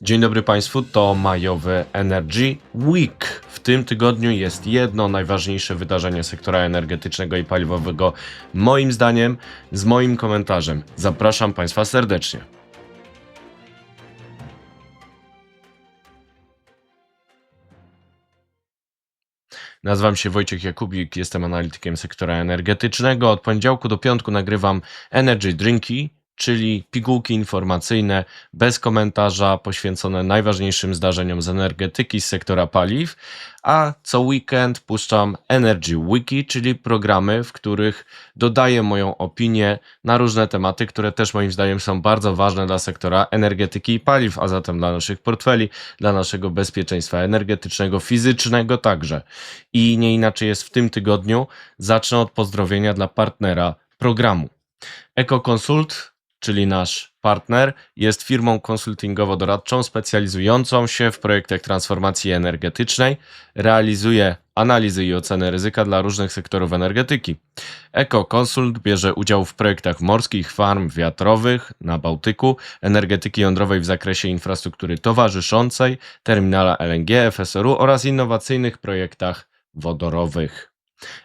Dzień dobry Państwu, to majowy Energy Week. W tym tygodniu jest jedno najważniejsze wydarzenie sektora energetycznego i paliwowego, moim zdaniem, z moim komentarzem. Zapraszam Państwa serdecznie. Nazywam się Wojciech Jakubik, jestem analitykiem sektora energetycznego. Od poniedziałku do piątku nagrywam Energy Drinki, czyli pigułki informacyjne bez komentarza poświęcone najważniejszym zdarzeniom z energetyki, z sektora paliw, a co weekend puszczam Energy Wiki, czyli programy, w których dodaję moją opinię na różne tematy, które też moim zdaniem są bardzo ważne dla sektora energetyki i paliw, a zatem dla naszych portfeli, dla naszego bezpieczeństwa energetycznego, fizycznego także. I nie inaczej jest w tym tygodniu. Zacznę od pozdrowienia dla partnera programu. EcoConsult, czyli nasz partner, jest firmą konsultingowo-doradczą specjalizującą się w projektach transformacji energetycznej, realizuje analizy i oceny ryzyka dla różnych sektorów energetyki. EcoConsult bierze udział w projektach morskich farm wiatrowych na Bałtyku, energetyki jądrowej w zakresie infrastruktury towarzyszącej, terminala LNG, FSRU oraz innowacyjnych projektach wodorowych.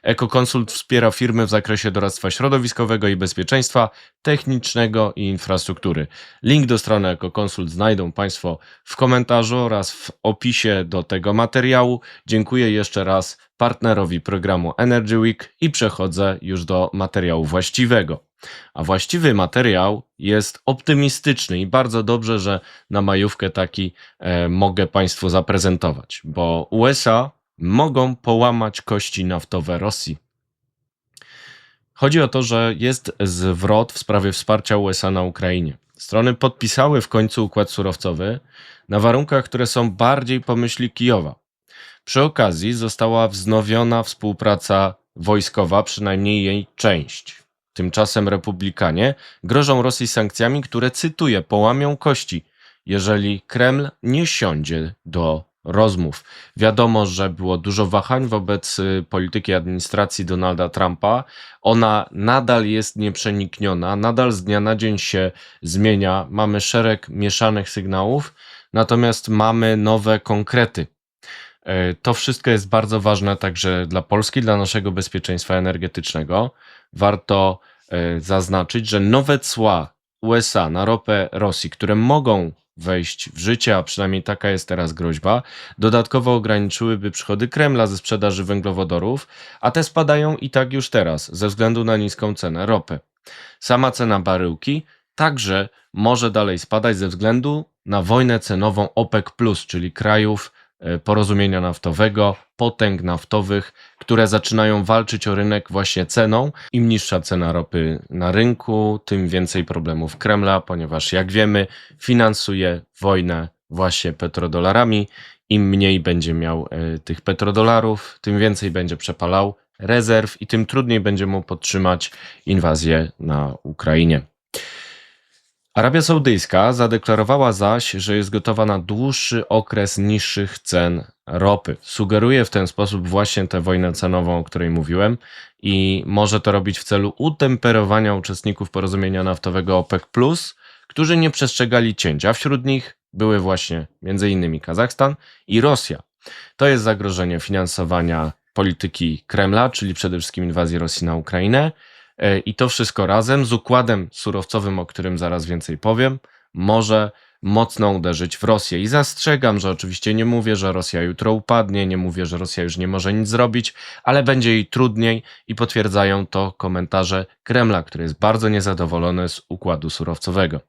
EcoConsult wspiera firmy w zakresie doradztwa środowiskowego i bezpieczeństwa technicznego i infrastruktury. Link do strony EcoConsult znajdą Państwo w komentarzu oraz w opisie do tego materiału. Dziękuję jeszcze raz partnerowi programu Energy Week i przechodzę już do materiału właściwego. A właściwy materiał jest optymistyczny i bardzo dobrze, że na majówkę taki e, mogę Państwu zaprezentować, bo USA mogą połamać kości naftowe Rosji. Chodzi o to, że jest zwrot w sprawie wsparcia USA na Ukrainie. Strony podpisały w końcu układ surowcowy na warunkach, które są bardziej po myśli Kijowa. Przy okazji została wznowiona współpraca wojskowa, przynajmniej jej część. Tymczasem republikanie grożą Rosji sankcjami, które, cytuję, połamią kości, jeżeli Kreml nie siądzie do rozmów. Wiadomo, że było dużo wahań wobec y, polityki administracji Donalda Trumpa. Ona nadal jest nieprzenikniona, nadal z dnia na dzień się zmienia. Mamy szereg mieszanych sygnałów, natomiast mamy nowe konkrety. E, To wszystko jest bardzo ważne także dla Polski, dla naszego bezpieczeństwa energetycznego. Warto e, zaznaczyć, że nowe cła USA na ropę Rosji, które mogą wejść w życie, a przynajmniej taka jest teraz groźba, dodatkowo ograniczyłyby przychody Kremla ze sprzedaży węglowodorów, a te spadają i tak już teraz ze względu na niską cenę ropy. Sama cena baryłki także może dalej spadać ze względu na wojnę cenową OPEC, czyli krajów porozumienia naftowego, potęg naftowych, które zaczynają walczyć o rynek właśnie ceną. Im niższa cena ropy na rynku, tym więcej problemów Kremla, ponieważ jak wiemy, finansuje wojnę właśnie petrodolarami. Im mniej będzie miał e, tych petrodolarów, tym więcej będzie przepalał rezerw i tym trudniej będzie mu podtrzymać inwazję na Ukrainie. Arabia Saudyjska zadeklarowała zaś, że jest gotowa na dłuższy okres niższych cen ropy. Sugeruje w ten sposób właśnie tę wojnę cenową, o której mówiłem, i może to robić w celu utemperowania uczestników porozumienia naftowego OPEC, którzy nie przestrzegali cięć, a wśród nich były właśnie m.in. Kazachstan i Rosja. To jest zagrożenie finansowania polityki Kremla, czyli przede wszystkim inwazji Rosji na Ukrainę. E, I to wszystko razem z układem surowcowym, o którym zaraz więcej powiem, może mocno uderzyć w Rosję. I zastrzegam, że oczywiście nie mówię, że Rosja jutro upadnie, nie mówię, że Rosja już nie może nic zrobić, ale będzie jej trudniej i potwierdzają to komentarze Kremla, który jest bardzo niezadowolony z układu surowcowego.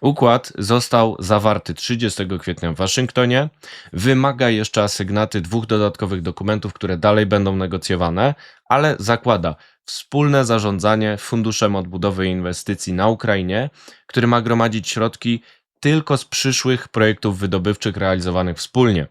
Układ został zawarty 30 kwietnia w Waszyngtonie. Wymaga jeszcze asygnaty dwóch dodatkowych dokumentów, które dalej będą negocjowane, ale zakłada wspólne zarządzanie Funduszem Odbudowy i Inwestycji na Ukrainie, który ma gromadzić środki tylko z przyszłych projektów wydobywczych realizowanych wspólnie.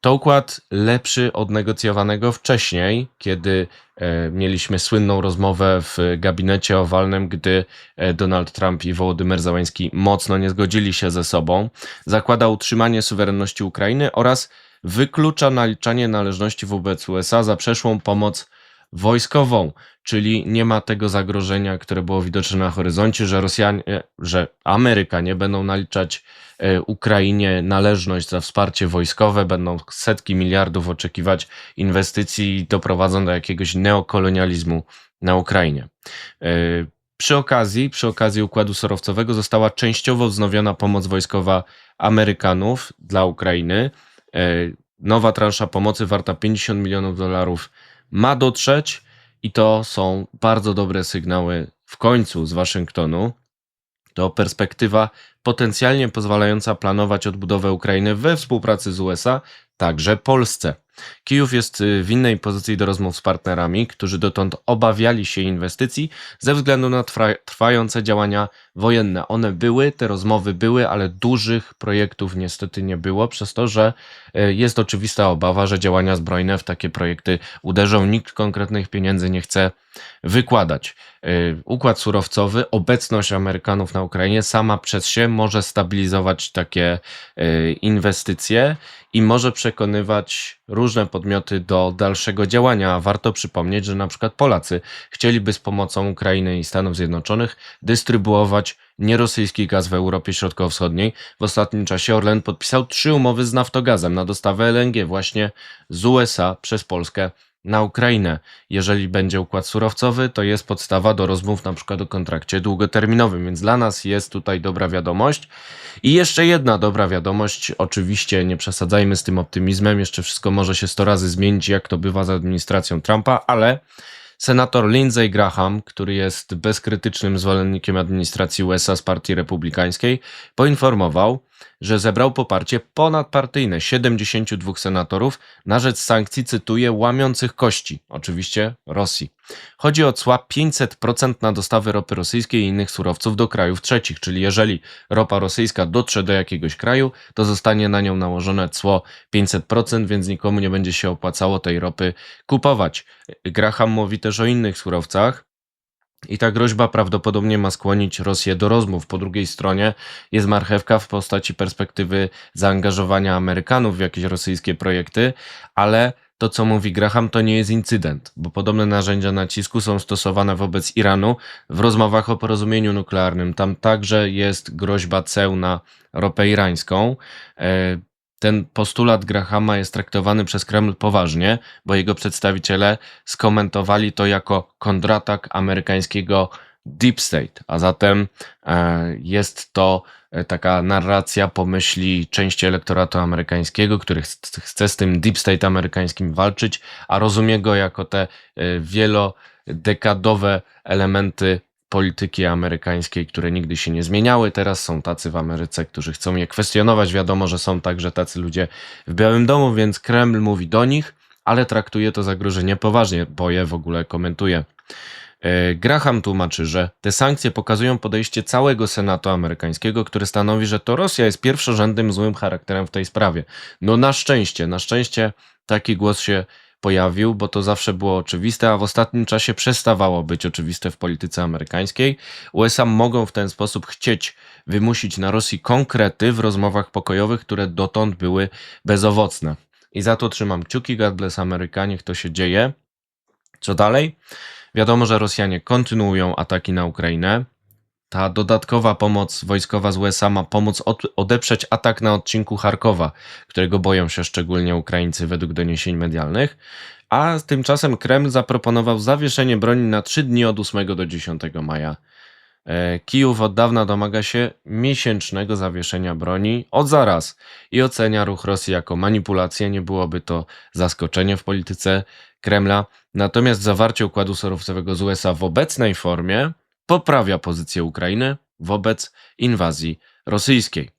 To układ lepszy od negocjowanego wcześniej, kiedy e, mieliśmy słynną rozmowę w gabinecie owalnym, gdy e, Donald Trump i Wołodymyr Załański mocno nie zgodzili się ze sobą. Zakłada utrzymanie suwerenności Ukrainy oraz wyklucza naliczanie należności wobec USA za przeszłą pomoc wojskową, czyli nie ma tego zagrożenia, które było widoczne na horyzoncie, że Rosjanie, że Amerykanie będą naliczać e, Ukrainie należność za wsparcie wojskowe, będą setki miliardów oczekiwać inwestycji i doprowadzą do jakiegoś neokolonializmu na Ukrainie. E, Przy okazji, przy okazji układu surowcowego została częściowo wznowiona pomoc wojskowa Amerykanów dla Ukrainy. E, Nowa transza pomocy warta 50 milionów dolarów ma dotrzeć i to są bardzo dobre sygnały w końcu z Waszyngtonu. To perspektywa potencjalnie pozwalająca planować odbudowę Ukrainy we współpracy z USA, także Polsce. Kijów jest y, w innej pozycji do rozmów z partnerami, którzy dotąd obawiali się inwestycji ze względu na trwa, trwające działania wojenne. One były, te rozmowy były, ale dużych projektów niestety nie było, przez to, że y, jest oczywista obawa, że działania zbrojne w takie projekty uderzą. Nikt konkretnych pieniędzy nie chce wykładać. Y, Układ surowcowy, obecność Amerykanów na Ukrainie sama przez się może stabilizować takie y, inwestycje i może przekonywać różne podmioty do dalszego działania. Warto przypomnieć, że na przykład Polacy chcieliby z pomocą Ukrainy i Stanów Zjednoczonych dystrybuować nierosyjski gaz w Europie Środkowo-Wschodniej. W ostatnim czasie Orlen podpisał trzy umowy z Naftogazem na dostawę LNG właśnie z USA przez Polskę na Ukrainę. Jeżeli będzie układ surowcowy, to jest podstawa do rozmów na przykład o kontrakcie długoterminowym, więc dla nas jest tutaj dobra wiadomość. I jeszcze jedna dobra wiadomość, oczywiście nie przesadzajmy z tym optymizmem, jeszcze wszystko może się 100 razy zmienić, jak to bywa z administracją Trumpa, ale senator Lindsey Graham, który jest bezkrytycznym zwolennikiem administracji USA z Partii Republikańskiej, poinformował, że zebrał poparcie ponadpartyjne 72 senatorów na rzecz sankcji, cytuję, łamiących kości, oczywiście Rosji. Chodzi o cła 500% na dostawy ropy rosyjskiej i innych surowców do krajów trzecich, czyli jeżeli ropa rosyjska dotrze do jakiegoś kraju, to zostanie na nią nałożone cło 500%, więc nikomu nie będzie się opłacało tej ropy kupować. Graham mówi też o innych surowcach, i ta groźba prawdopodobnie ma skłonić Rosję do rozmów. Po drugiej stronie jest marchewka w postaci perspektywy zaangażowania Amerykanów w jakieś rosyjskie projekty, ale to, co mówi Graham, to nie jest incydent, bo podobne narzędzia nacisku są stosowane wobec Iranu w rozmowach o porozumieniu nuklearnym. Tam także jest groźba ceł na ropę irańską. Ten postulat Grahama jest traktowany przez Kreml poważnie, bo jego przedstawiciele skomentowali to jako kontratak amerykańskiego Deep State, a zatem e, jest to e, taka narracja pomyśli części elektoratu amerykańskiego, który ch- chce z tym Deep State amerykańskim walczyć, a rozumie go jako te e, wielodekadowe elementy polityki amerykańskiej, które nigdy się nie zmieniały. Teraz są tacy w Ameryce, którzy chcą je kwestionować. Wiadomo, że są także tacy ludzie w Białym Domu, więc Kreml mówi do nich, ale traktuje to zagrożenie poważnie, bo je w ogóle komentuje. E, Graham tłumaczy, że te sankcje pokazują podejście całego Senatu amerykańskiego, który stanowi, że to Rosja jest pierwszorzędnym złym charakterem w tej sprawie. No na szczęście, na szczęście taki głos się pojawił, bo to zawsze było oczywiste, a w ostatnim czasie przestawało być oczywiste w polityce amerykańskiej. USA mogą w ten sposób chcieć wymusić na Rosji konkrety w rozmowach pokojowych, które dotąd były bezowocne. I za to trzymam kciuki, God bless Ameryka, niech to się dzieje. Co dalej? Wiadomo, że Rosjanie kontynuują ataki na Ukrainę. Ta dodatkowa pomoc wojskowa z USA ma pomóc od, odeprzeć atak na odcinku Charkowa, którego boją się szczególnie Ukraińcy według doniesień medialnych. A tymczasem Kreml zaproponował zawieszenie broni na 3 dni od 8 do 10 maja. E, Kijów od dawna domaga się miesięcznego zawieszenia broni od zaraz i ocenia ruch Rosji jako manipulację. Nie byłoby to zaskoczenie w polityce Kremla. Natomiast zawarcie układu surowcowego z USA w obecnej formie poprawia pozycję Ukrainy wobec inwazji rosyjskiej.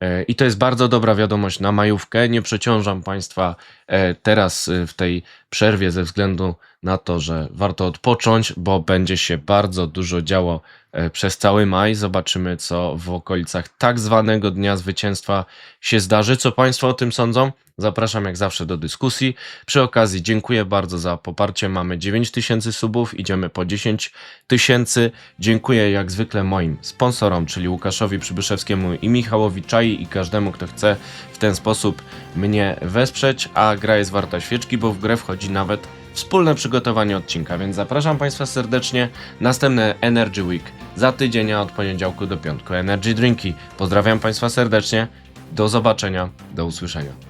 E, I to jest bardzo dobra wiadomość na majówkę. Nie przeciążam Państwa e, teraz e, w tej przerwie ze względu na to, że warto odpocząć, bo będzie się bardzo dużo działo przez cały maj. Zobaczymy, co w okolicach tak zwanego Dnia Zwycięstwa się zdarzy. Co Państwo o tym sądzą? Zapraszam jak zawsze do dyskusji. Przy okazji dziękuję bardzo za poparcie. Mamy 9 tysięcy subów, idziemy po 10 tysięcy. Dziękuję jak zwykle moim sponsorom, czyli Łukaszowi Przybyszewskiemu i Michałowi I każdemu, kto chce w ten sposób mnie wesprzeć, a gra jest warta świeczki, bo w grę wchodzi nawet wspólne przygotowanie odcinka, więc zapraszam Państwa serdecznie. Następne Energy Week za tydzień, od poniedziałku do piątku Energy Drinki. Pozdrawiam Państwa serdecznie. Do zobaczenia, do usłyszenia.